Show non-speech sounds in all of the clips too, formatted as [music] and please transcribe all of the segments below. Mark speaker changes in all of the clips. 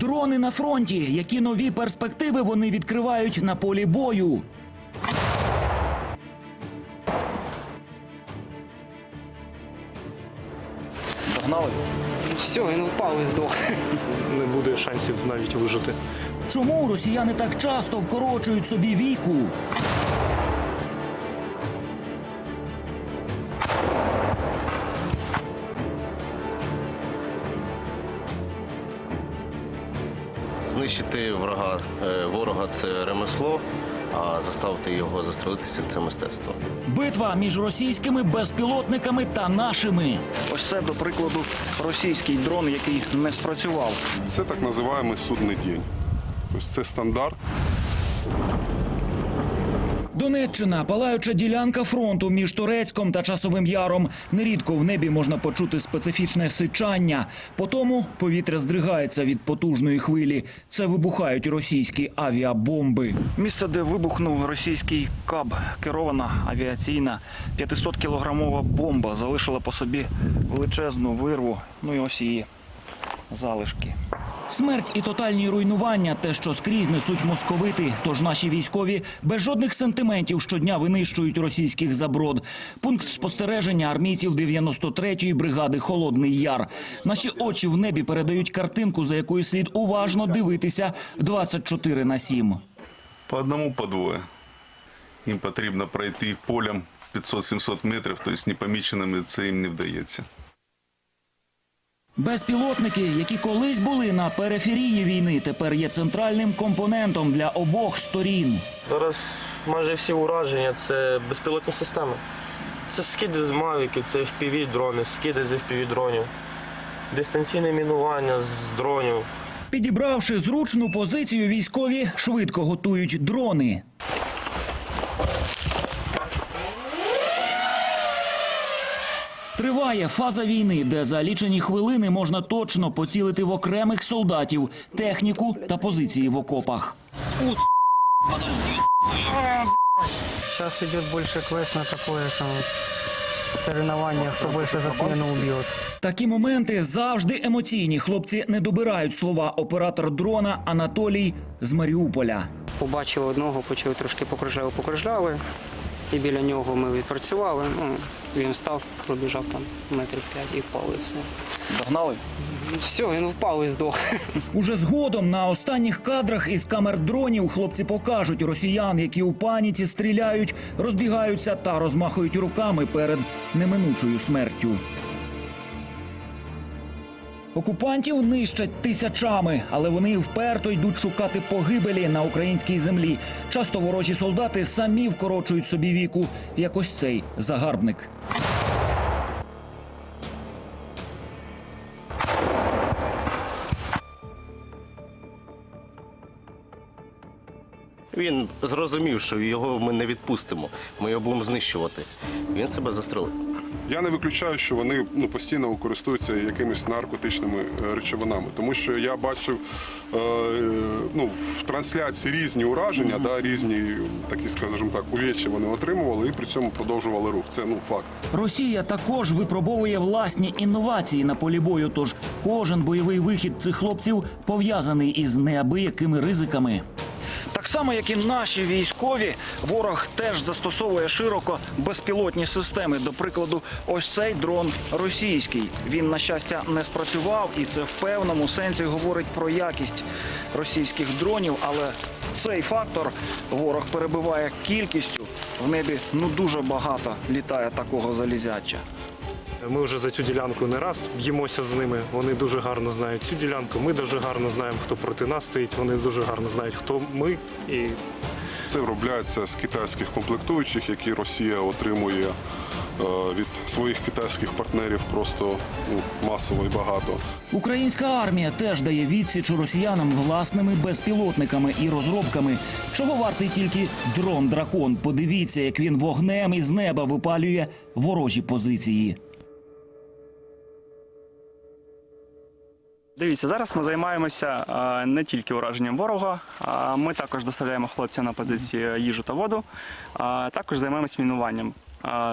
Speaker 1: Дрони на фронті. Які нові перспективи вони відкривають на полі бою?
Speaker 2: Догнали?
Speaker 3: Все, він впав і здох.
Speaker 2: Не буде шансів навіть вижити.
Speaker 1: Чому росіяни так часто вкорочують собі віку?
Speaker 4: Знищити врага е, ворога це ремесло, а заставити його застрелитися це мистецтво.
Speaker 1: Битва між російськими безпілотниками та нашими.
Speaker 2: Ось це, до прикладу, російський дрон, який не спрацював.
Speaker 5: Це так називаємо судний день. Тобто це стандарт.
Speaker 1: Донеччина палаюча ділянка фронту між Турецьком та Часовим Яром. Нерідко в небі можна почути специфічне сичання. Потому повітря здригається від потужної хвилі. Це вибухають російські авіабомби.
Speaker 2: Місце, де вибухнув російський каб, керована авіаційна 500-кілограмова бомба залишила по собі величезну вирву. Ну і ось її залишки.
Speaker 1: Смерть і тотальні руйнування те, що скрізь несуть московити. Тож наші військові без жодних сентиментів щодня винищують російських заброд. Пункт спостереження армійців 93-ї бригади Холодний Яр. Наші очі в небі передають картинку, за якою слід уважно дивитися 24 на 7.
Speaker 5: По одному, по двоє. Їм потрібно пройти полем 500-700 метрів, тобто непоміченими це їм не вдається.
Speaker 1: Безпілотники, які колись були на периферії війни, тепер є центральним компонентом для обох сторін.
Speaker 6: Зараз майже всі ураження це безпілотні системи. Це скиди з мавіки, це FPV дрони, скиди з FPV дронів, дистанційне мінування з дронів.
Speaker 1: Підібравши зручну позицію, військові швидко готують дрони. Триває фаза війни, де за лічені хвилини можна точно поцілити в окремих солдатів, техніку та позиції в окопах.
Speaker 3: Сейчас идет больше квест на такое там соревнование, кто больше за смену убьет.
Speaker 1: Такі моменти завжди емоційні. Хлопці не добирають слова. Оператор дрона Анатолій з Маріуполя.
Speaker 3: Побачив одного, почали трошки покружляли, покружляли. І біля нього ми відпрацювали. Ну, він встав, пробіжав там метрів п'ять і впав і все.
Speaker 2: Догнали?
Speaker 3: Все, він впав і здох. [laughs]
Speaker 1: Уже згодом на останніх кадрах із камер дронів хлопці покажуть росіян, які у паніці стріляють, розбігаються та розмахують руками перед неминучою смертю. Окупантів нищать тисячами, але вони вперто йдуть шукати погибелі на українській землі. Часто ворожі солдати самі вкорочують собі віку, як ось цей загарбник.
Speaker 4: Він зрозумів, що його ми не відпустимо, ми його будемо знищувати. Він себе застрелив.
Speaker 5: Я не виключаю, що вони ну, постійно користуються якимись наркотичними е, речовинами, тому що я бачив е, ну, в трансляції різні ураження, да, різні такі, скажімо так, увечі вони отримували і при цьому продовжували рух. Це ну факт.
Speaker 1: Росія також випробовує власні інновації на полі бою. Тож кожен бойовий вихід цих хлопців пов'язаний із неабиякими ризиками.
Speaker 2: Само, як і наші військові, ворог теж застосовує широко безпілотні системи. До прикладу, ось цей дрон російський. Він, на щастя, не спрацював, і це в певному сенсі говорить про якість російських дронів. Але цей фактор ворог перебиває кількістю. В небі ну дуже багато літає такого залізяча.
Speaker 7: Ми вже за цю ділянку не раз б'ємося з ними. Вони дуже гарно знають цю ділянку. Ми дуже гарно знаємо, хто проти нас стоїть. Вони дуже гарно знають, хто ми. І
Speaker 5: Це виробляється з китайських комплектуючих, які Росія отримує е, від своїх китайських партнерів просто ну, масово і багато.
Speaker 1: Українська армія теж дає відсіч росіянам власними безпілотниками і розробками. Чого вартий тільки дрон дракон? Подивіться, як він вогнем із неба випалює ворожі позиції.
Speaker 8: Дивіться, зараз ми займаємося не тільки ураженням ворога, ми також доставляємо хлопцям на позиції їжу та воду, також займаємося мінуванням.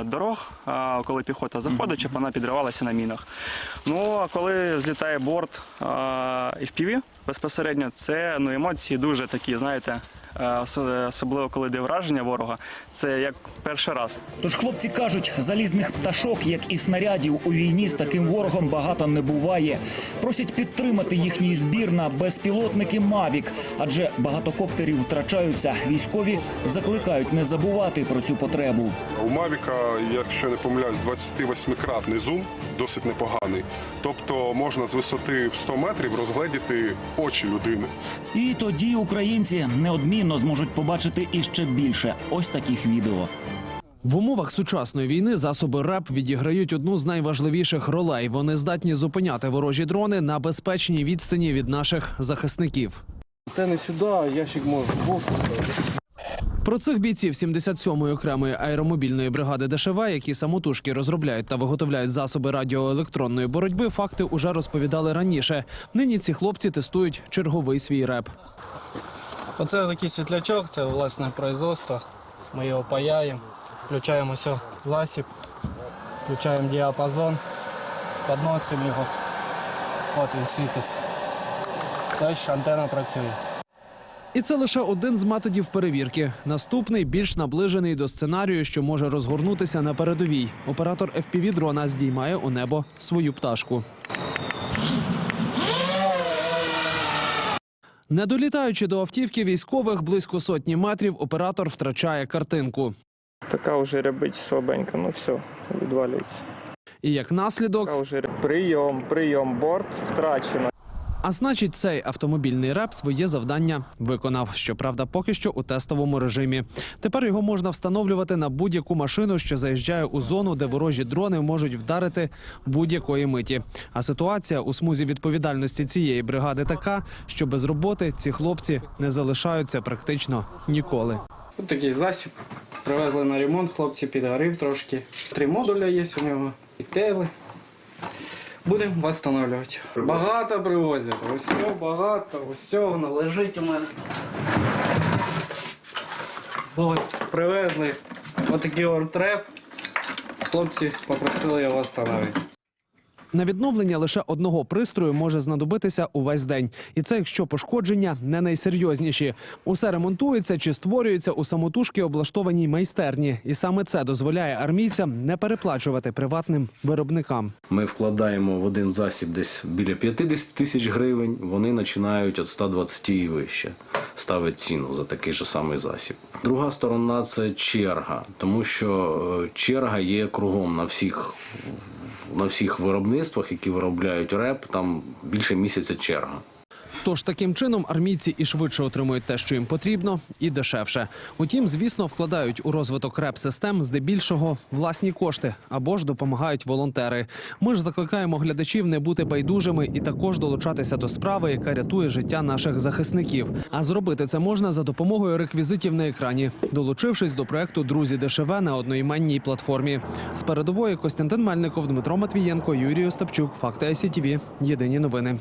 Speaker 8: дорог, коли піхота заходить, щоб вона підривалася на мінах. Ну а коли злітає борт в FPV безпосередньо, це ну, емоції дуже такі, знаєте, особливо коли йде враження ворога. Це як перший раз.
Speaker 1: Тож хлопці кажуть, залізних пташок, як і снарядів у війні з таким ворогом багато не буває. Просять підтримати їхній збір на безпілотники Мавік, адже багатокоптерів втрачаються. Військові закликають не забувати про цю потребу.
Speaker 5: У Мавіка, якщо не помиляюсь, 28-кратний зум, досить непоганий. Тобто можна з висоти в 100 метрів розгледіти очі людини.
Speaker 1: І тоді українці неодмінно зможуть побачити іще більше ось таких відео.
Speaker 9: В умовах сучасної війни засоби РЕП відіграють одну з найважливіших ролей. Вони здатні зупиняти ворожі дрони на безпечній відстані від наших захисників.
Speaker 10: Та не сюди, ящик може був.
Speaker 9: Про цих бійців 77-ї окремої аеромобільної бригади ДШВ, які самотужки розробляють та виготовляють засоби радіоелектронної боротьби, факти уже розповідали раніше. Нині ці хлопці тестують черговий свій реп.
Speaker 10: Оце такий світлячок, це власне производство. Ми його паяємо, включаємо все, засіб, включаємо діапазон, підносимо його. От він світиться. Далі антенна працює.
Speaker 9: І це лише один з методів перевірки. Наступний більш наближений до сценарію, що може розгорнутися на передовій. Оператор fpv дрона здіймає у небо свою пташку. Не долітаючи до автівки військових близько сотні метрів, оператор втрачає картинку.
Speaker 6: Така вже рябить слабенька, ну все, відвалюється.
Speaker 9: І як наслідок,
Speaker 6: Така вже прийом, прийом, борт втрачено.
Speaker 9: А значить, цей автомобільний реп своє завдання виконав. Щоправда, поки що у тестовому режимі. Тепер його можна встановлювати на будь-яку машину, що заїжджає у зону, де ворожі дрони можуть вдарити будь-якої миті. А ситуація у смузі відповідальності цієї бригади така, що без роботи ці хлопці не залишаються практично ніколи.
Speaker 10: Ось такий засіб. Привезли на ремонт, хлопці підгорів трошки. Три модуля є у нього, підтегли. Будемо встановлювати. Багато привозять. Ось багато, ось воно лежить у мене. От, привезли отакий ортреп. Хлопці попросили його встановити.
Speaker 9: На відновлення лише одного пристрою може знадобитися увесь день, і це якщо пошкодження не найсерйозніші. Усе ремонтується чи створюється у самотужки облаштованій майстерні, і саме це дозволяє армійцям не переплачувати приватним виробникам.
Speaker 11: Ми вкладаємо в один засіб десь біля 50 тисяч гривень. Вони починають від 120 і вище. Ставить ціну за такий же самий засіб. Друга сторона це черга, тому що е, черга є кругом на всіх. На всіх виробництвах, які виробляють реп, там більше місяця черга.
Speaker 9: Тож таким чином армійці і швидше отримують те, що їм потрібно, і дешевше. Утім, звісно, вкладають у розвиток реп-систем здебільшого власні кошти або ж допомагають волонтери. Ми ж закликаємо глядачів не бути байдужими і також долучатися до справи, яка рятує життя наших захисників. А зробити це можна за допомогою реквізитів на екрані, долучившись до проекту Друзі ДШВ на одноіменній платформі. З передової Костянтин Мельников, Дмитро Матвієнко, Юрій Остапчук. Факти ICTV. Єдині новини.